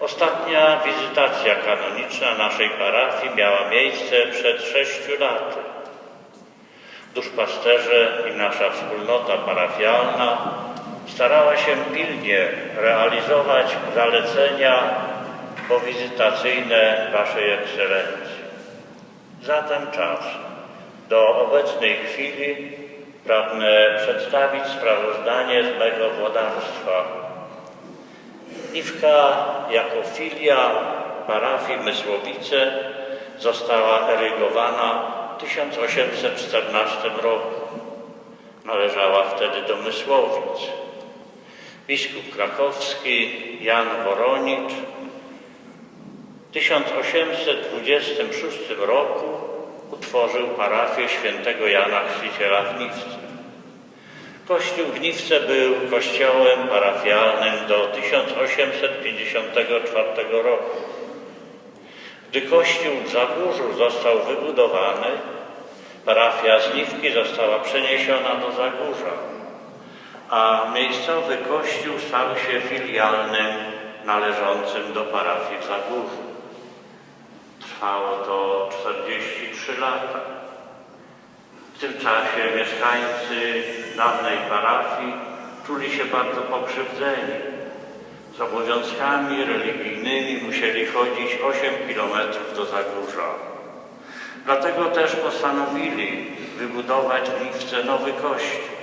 Ostatnia wizytacja kanoniczna naszej parafii miała miejsce przed sześciu laty. Duszpasterze i nasza wspólnota parafialna starała się pilnie realizować zalecenia powizytacyjne Waszej Ekscelencji. Zatem czas. Do obecnej chwili pragnę przedstawić sprawozdanie z mego włodarstwa. Niwka jako filia parafii Mysłowice została erygowana w 1814 roku. Należała wtedy do Mysłowic. Biskup krakowski Jan Woronicz w 1826 roku utworzył parafię świętego Jana Chrzciciela w Niwce. Kościół w Niwce był kościołem parafialnym do 1854 roku. Gdy kościół w Zagórzu został wybudowany, parafia z Niwki została przeniesiona do Zagórza, a miejscowy kościół stał się filialnym należącym do parafii w Zagórzu. Trwało to 43 lata. W tym czasie mieszkańcy dawnej parafii czuli się bardzo pokrzywdzeni. Z obowiązkami religijnymi musieli chodzić 8 kilometrów do Zagórza. Dlatego też postanowili wybudować w Liwce nowy kościół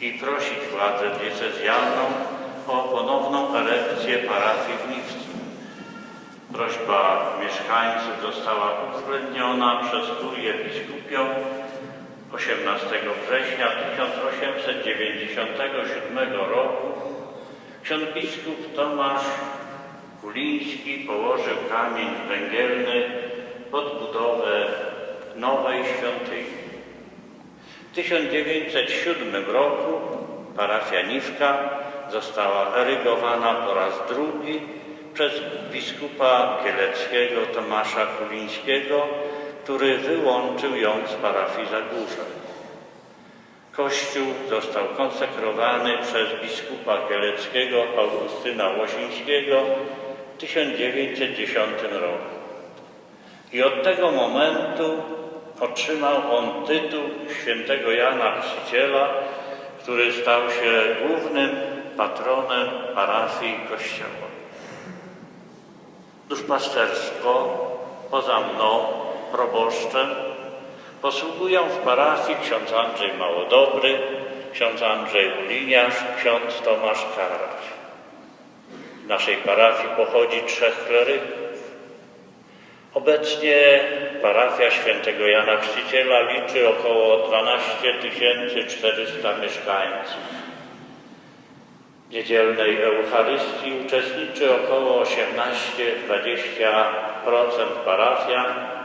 i prosić władzę diecezjalną o ponowną erekcję parafii w Liwce. Prośba mieszkańców została uwzględniona przez kurię biskupią 18 września 1897 roku. Ksiądz biskup Tomasz Kuliński położył kamień węgielny pod budowę nowej świątyni. W 1907 roku parafia Niwka została erygowana po raz drugi przez biskupa kieleckiego Tomasza Kulińskiego, który wyłączył ją z parafii Zagórze. Kościół został konsekrowany przez biskupa kieleckiego Augustyna Łosińskiego w 1910 roku. I od tego momentu otrzymał on tytuł świętego Jana Chrzciciela, który stał się głównym patronem parafii Kościoła. Duszpasterstwo poza mną, proboszczem, posługują w parafii ksiądz Andrzej Małodobry, ksiądz Andrzej Uliniarz, ksiądz Tomasz Karać. Z naszej parafii pochodzi trzech kleryków. Obecnie parafia świętego Jana Chrzciciela liczy około 12 400 mieszkańców. W niedzielnej Eucharystii uczestniczy około 18-20% parafian.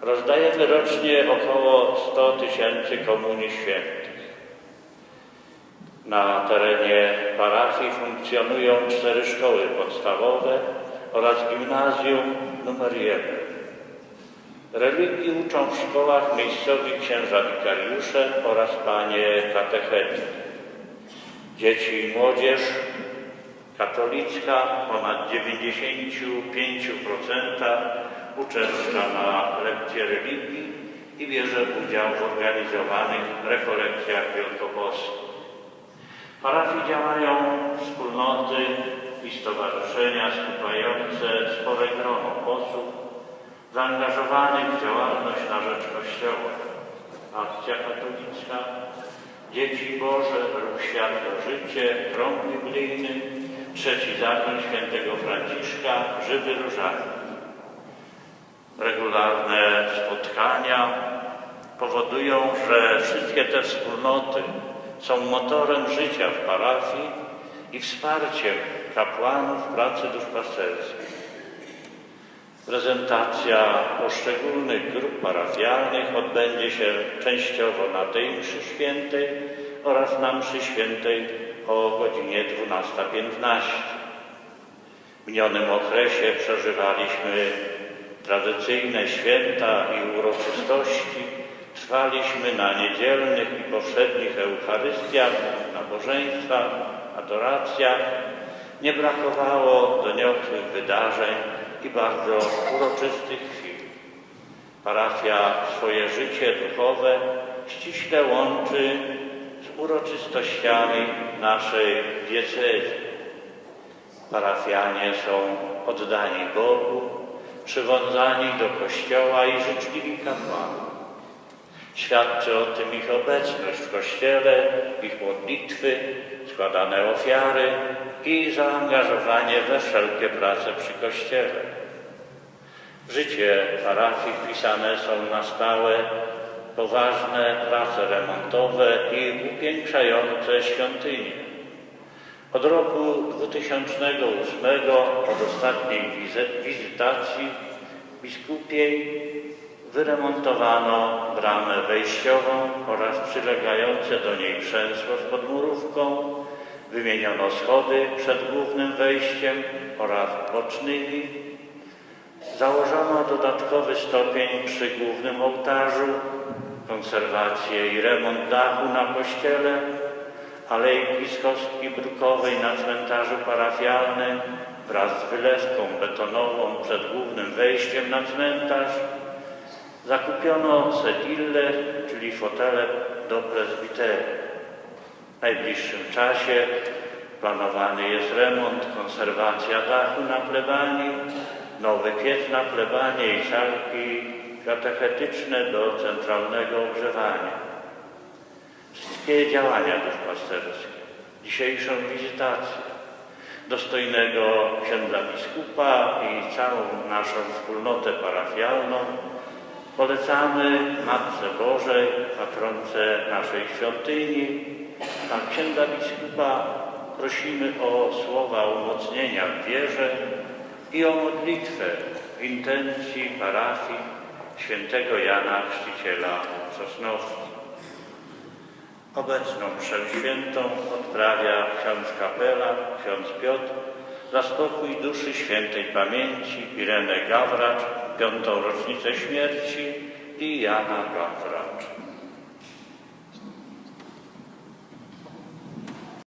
Rozdajemy rocznie około 100 tysięcy komunii świętych. Na terenie parafii funkcjonują cztery szkoły podstawowe oraz gimnazjum numer jeden. Religii uczą w szkołach miejscowi księża wikariusze oraz panie katechetki. Dzieci i młodzież katolicka ponad 95% uczęszcza na lekcje religii i bierze udział w organizowanych rekolekcjach wielkopostnych. W parafii działają wspólnoty i stowarzyszenia skupiające spore grono osób zaangażowanych w działalność na rzecz Kościoła. Akcja katolicka, Dzieci Boże, Ruch Światło Życie, Krąg Biblijny, Trzeci Zakon Świętego Franciszka, Żywy Różanek. Regularne spotkania powodują, że wszystkie te wspólnoty są motorem życia w parafii i wsparciem kapłanów pracy duszpasterskiej. Prezentacja poszczególnych grup parafialnych odbędzie się częściowo na tej mszy świętej oraz na mszy świętej o godzinie 12.15. W minionym okresie przeżywaliśmy tradycyjne święta i uroczystości. Trwaliśmy na niedzielnych i powszednich Eucharystiach, nabożeństwach, adoracjach. nie brakowało doniosłych wydarzeń i bardzo uroczystych chwil. Parafia swoje życie duchowe ściśle łączy z uroczystościami naszej diecezji. Parafianie są oddani Bogu, przywiązani do Kościoła i życzliwi kapłanów. Świadczy o tym ich obecność w Kościele, ich modlitwy, składane ofiary i zaangażowanie we wszelkie prace przy Kościele. Życie parafii wpisane są na stałe poważne prace remontowe i upiększające świątynie. Od roku 2008, od ostatniej wizy- wizytacji biskupiej, wyremontowano bramę wejściową oraz przylegające do niej przęsło z podmurówką, wymieniono schody przed głównym wejściem oraz bocznymi, założono dodatkowy stopień przy głównym ołtarzu, konserwację i remont dachu na kościele, alejki z kostki brukowej na cmentarzu parafialnym wraz z wylewką betonową przed głównym wejściem na cmentarz. Zakupiono sedille, czyli fotele do prezbiterii. W najbliższym czasie planowany jest remont, konserwacja dachu na plebanii, nowy piec na plebanie i salki katechetyczne do centralnego ogrzewania. Wszystkie działania duszpasterskie, dzisiejszą wizytację dostojnego księdza biskupa i całą naszą wspólnotę parafialną polecamy Matce Bożej, patronce naszej świątyni, a księdza biskupa prosimy o słowa umocnienia w wierze i o modlitwę w intencji parafii świętego Jana Chrzciciela Sosnowcu. Obecną mszę świętą odprawia ksiądz kapela, ksiądz Piotr, za spokój duszy świętej pamięci Irenę Gawracz, piątą rocznicę śmierci i Jana Gawracz.